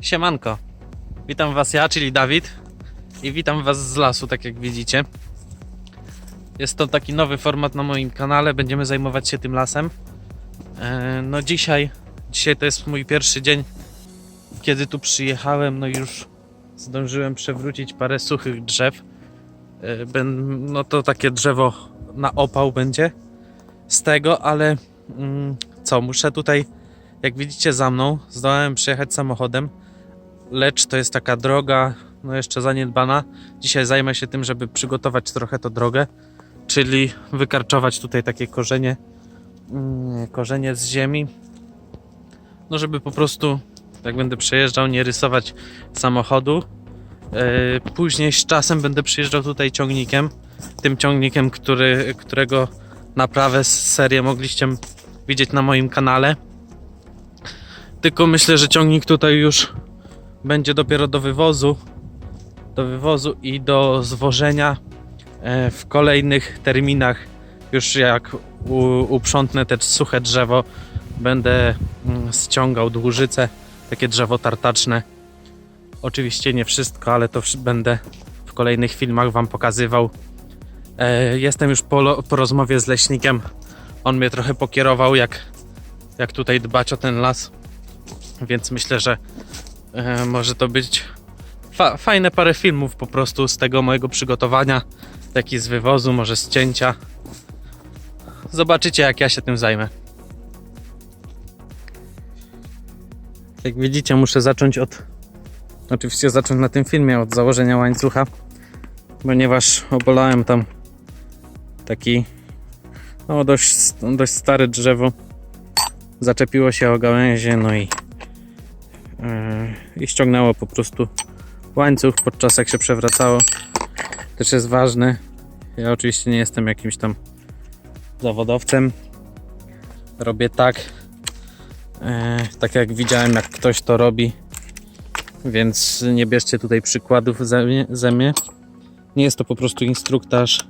Siemanko. Witam was ja, czyli Dawid. I witam was z lasu, tak jak widzicie. Jest to taki nowy format na moim kanale. Będziemy zajmować się tym lasem. E, No dzisiaj, dzisiaj to jest mój pierwszy dzień, kiedy tu przyjechałem. No już zdążyłem przewrócić parę suchych drzew. E, No to takie drzewo na opał będzie z tego, ale mm, co, muszę tutaj, jak widzicie za mną, zdołałem przejechać samochodem, lecz to jest taka droga, no jeszcze zaniedbana. Dzisiaj zajmę się tym, żeby przygotować trochę tą drogę, czyli wykarczować tutaj takie korzenie, mm, korzenie z ziemi, no żeby po prostu, jak będę przejeżdżał, nie rysować samochodu. E, Później z czasem będę przyjeżdżał tutaj ciągnikiem, tym ciągnikiem, który, którego naprawę serię mogliście widzieć na moim kanale. Tylko myślę, że ciągnik tutaj już będzie dopiero do wywozu, do wywozu i do zwożenia e, w kolejnych terminach. Już jak uprzątnę te suche drzewo, będę mm, ściągał dłużyce, takie drzewo tartaczne. Oczywiście nie wszystko, ale to będę w kolejnych filmach Wam pokazywał. E, Jestem już po, po rozmowie z leśnikiem. On mnie trochę pokierował, jak, jak tutaj dbać o ten las. Więc myślę, że e, może to być fa- fajne parę filmów po prostu z tego mojego przygotowania, jak i z wywozu, może z cięcia. Zobaczycie, jak ja się tym zajmę. Jak widzicie, muszę zacząć od. Oczywiście zacząć na tym filmie od założenia łańcucha, ponieważ obolałem tam taki no dość, dość stare drzewo. Zaczepiło się o gałęzie, no i, i ściągnęło po prostu łańcuch podczas jak się przewracało. Też jest ważne. Ja oczywiście nie jestem jakimś tam zawodowcem. Robię tak, yy, tak jak widziałem, jak ktoś to robi. Więc nie bierzcie tutaj przykładów ze mnie. Nie jest to po prostu instruktaż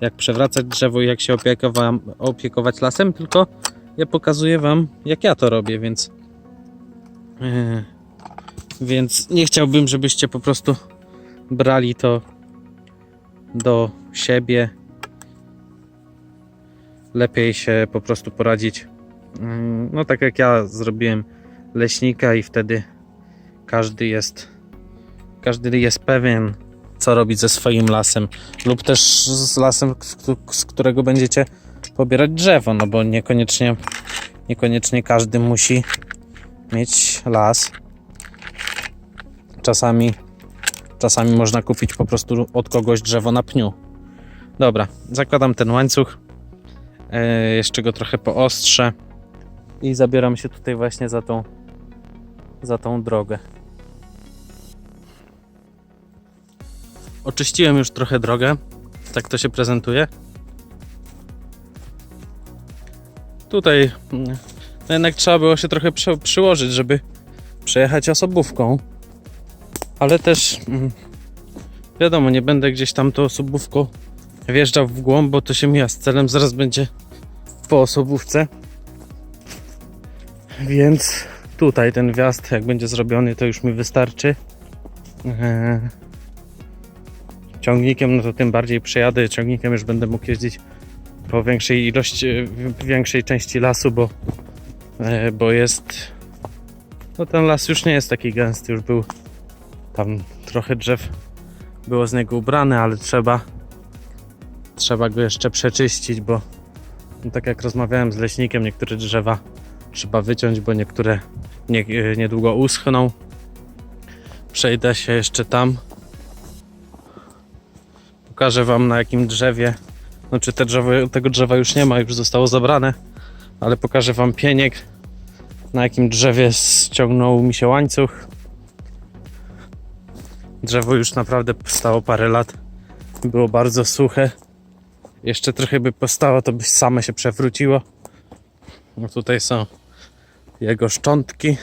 jak przewracać drzewo i jak się opiekowa- opiekować lasem, tylko ja pokazuję Wam, jak ja to robię, więc. Więc nie chciałbym, żebyście po prostu brali to do siebie. Lepiej się po prostu poradzić. Yy, no, tak jak ja zrobiłem leśnika, i wtedy każdy jest. Każdy jest pewien, co robić ze swoim lasem, lub też z lasem, z którego będziecie pobierać drzewo, no bo niekoniecznie, niekoniecznie każdy musi mieć las. Czasami, czasami można kupić po prostu od kogoś drzewo na pniu. Dobra, zakładam ten łańcuch, e, jeszcze go trochę poostrzę i zabieram się tutaj właśnie za tą, za tą drogę. Oczyściłem już trochę drogę. Tak to się prezentuje. Tutaj mm, no jednak trzeba było się trochę przyłożyć, żeby przejechać osobówką. Ale też mm, wiadomo, nie będę gdzieś tam to osobówką wjeżdżał w głąb, bo to się mija z celem. Zaraz będzie po osobówce. Więc tutaj ten wjazd, jak będzie zrobiony, to już mi wystarczy. Eee, ciągnikiem, no to tym bardziej przejadę. Ciągnikiem już będę mógł jeździć po większej ilości, większej części lasu, bo, e, bo jest. No ten las już nie jest taki gęsty, już był tam trochę drzew było z niego ubrane, ale trzeba trzeba go jeszcze przeczyścić, bo no tak jak rozmawiałem z leśnikiem, niektóre drzewa trzeba wyciąć, bo niektóre nie, niedługo uschną. Przejdę się jeszcze tam. Pokażę wam na jakim drzewie. Znaczy te drzewo, tego drzewa już nie ma, już zostało zabrane ale pokażę wam pieniek na jakim drzewie ściągnął mi się łańcuch drzewo już naprawdę stało parę lat. Było bardzo suche. Jeszcze trochę by postało to by same się przewróciło. No tutaj są jego szczątki.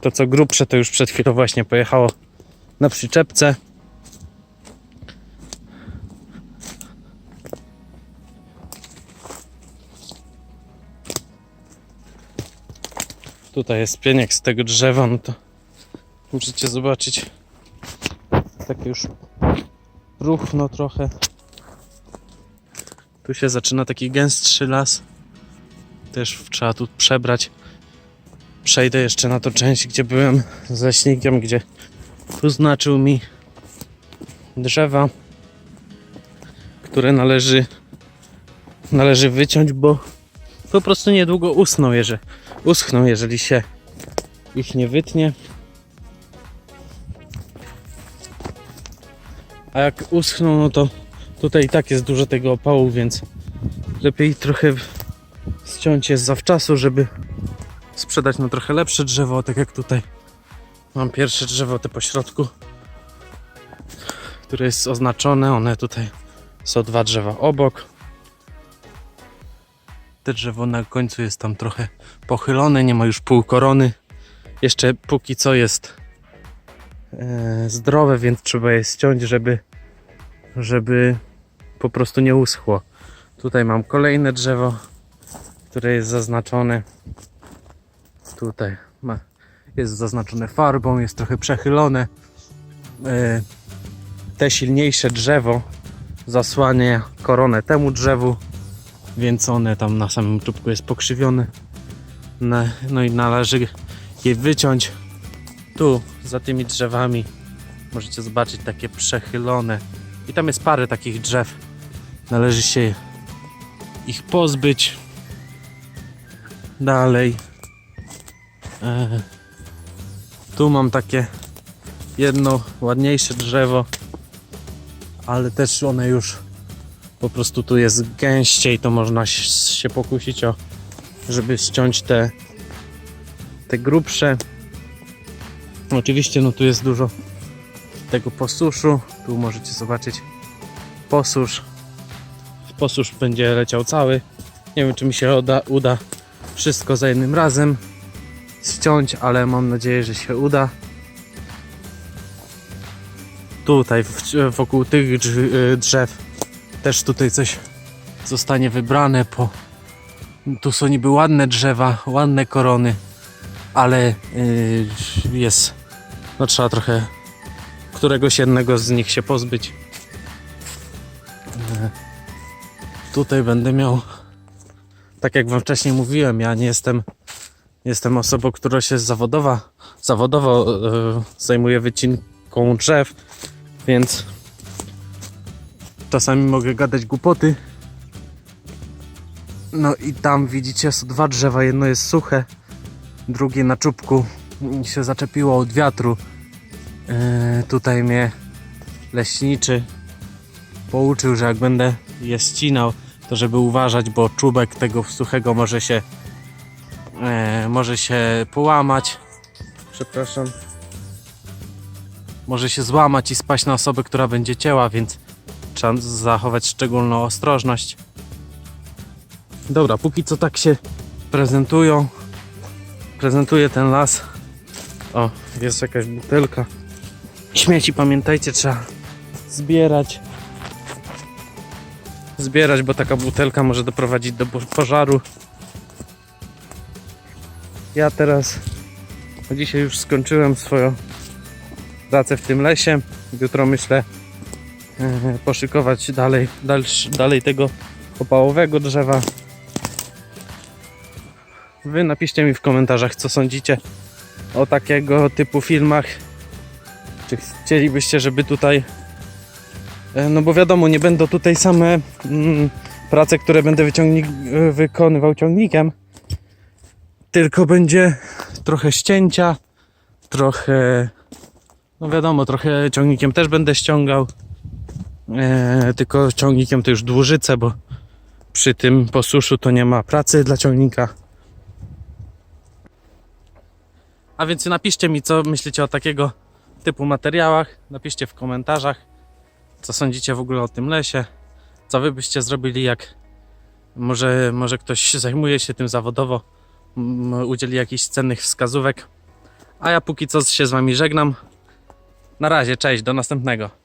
To co grubsze to już przed chwilą właśnie pojechało na przyczepce. Tutaj jest pieniek z tego drzewa, no to możecie zobaczyć. Takie już ruchno trochę. Tu się zaczyna taki gęstszy las. Też trzeba tu przebrać. Przejdę jeszcze na tą część, gdzie byłem z leśnikiem, gdzie tu znaczył mi drzewa, które należy należy wyciąć, bo po prostu niedługo usną, jeżeli, uschną, jeżeli się ich nie wytnie. A jak uschną, no to tutaj i tak jest dużo tego opału, więc lepiej trochę ściąć je zawczasu, żeby sprzedać na trochę lepsze drzewo, tak jak tutaj mam pierwsze drzewo, te po środku, które jest oznaczone, one tutaj są dwa drzewa obok. Te drzewo na końcu jest tam trochę pochylone, nie ma już pół korony. Jeszcze póki co jest e, zdrowe, więc trzeba je ściąć, żeby, żeby po prostu nie uschło. Tutaj mam kolejne drzewo, które jest zaznaczone. Tutaj ma, jest zaznaczone farbą, jest trochę przechylone. E, te silniejsze drzewo zasłania koronę temu drzewu, więc one tam na samym czubku jest pokrzywione. No i należy je wyciąć. Tu za tymi drzewami możecie zobaczyć takie przechylone. I tam jest parę takich drzew. Należy się ich pozbyć. Dalej. E, tu mam takie jedno ładniejsze drzewo, ale też one już po prostu tu jest gęściej, to można się pokusić o, żeby ściąć te, te grubsze. Oczywiście no tu jest dużo tego posuszu, tu możecie zobaczyć posusz. Posusz będzie leciał cały. Nie wiem czy mi się uda, uda wszystko za jednym razem ściąć, ale mam nadzieję, że się uda. Tutaj wokół tych y, drzew też tutaj coś zostanie wybrane, po tu są niby ładne drzewa, ładne korony, ale yy, jest, no trzeba trochę któregoś jednego z nich się pozbyć. Yy, Tutaj będę miał, tak jak wam wcześniej mówiłem, ja nie jestem, jestem osobą, która się zawodowa, zawodowo yy, zajmuje wycinką drzew, więc czasami mogę gadać głupoty. No i tam widzicie są dwa drzewa, jedno jest suche, drugie na czubku się zaczepiło od wiatru. Yy, tutaj mnie leśniczy pouczył, że jak będę je ścinał, to żeby uważać, bo czubek tego suchego może się yy, może się połamać. Przepraszam. Może się złamać i spaść na osobę, która będzie cięła, więc trzeba zachować szczególną ostrożność. Dobra, póki co tak się prezentują. Prezentuje ten las. O, jest jakaś butelka. Śmieci pamiętajcie, trzeba zbierać. Zbierać, bo taka butelka może doprowadzić do po- pożaru. Ja teraz dzisiaj już skończyłem swoją pracę w tym lesie. Jutro myślę poszykować dalej, dalsz, dalej tego opałowego drzewa. Wy napiszcie mi w komentarzach, co sądzicie o takiego typu filmach. Czy chcielibyście, żeby tutaj. e, No bo wiadomo, nie będą tutaj same mm, prace, które będę e, wykonywał ciągnikiem. Tylko będzie trochę ścięcia, trochę. No wiadomo, trochę ciągnikiem też będę ściągał. E, tylko ciągnikiem to już dłużyce, bo przy tym posuszu to nie ma pracy dla ciągnika. A więc napiszcie mi, co myślicie o takiego typu materiałach. Napiszcie w komentarzach, co sądzicie w ogóle o tym lesie. Co wy byście zrobili, jak może, może ktoś zajmuje się tym zawodowo, udzieli jakichś cennych wskazówek. A ja póki co się z wami żegnam. Na razie, cześć, do następnego.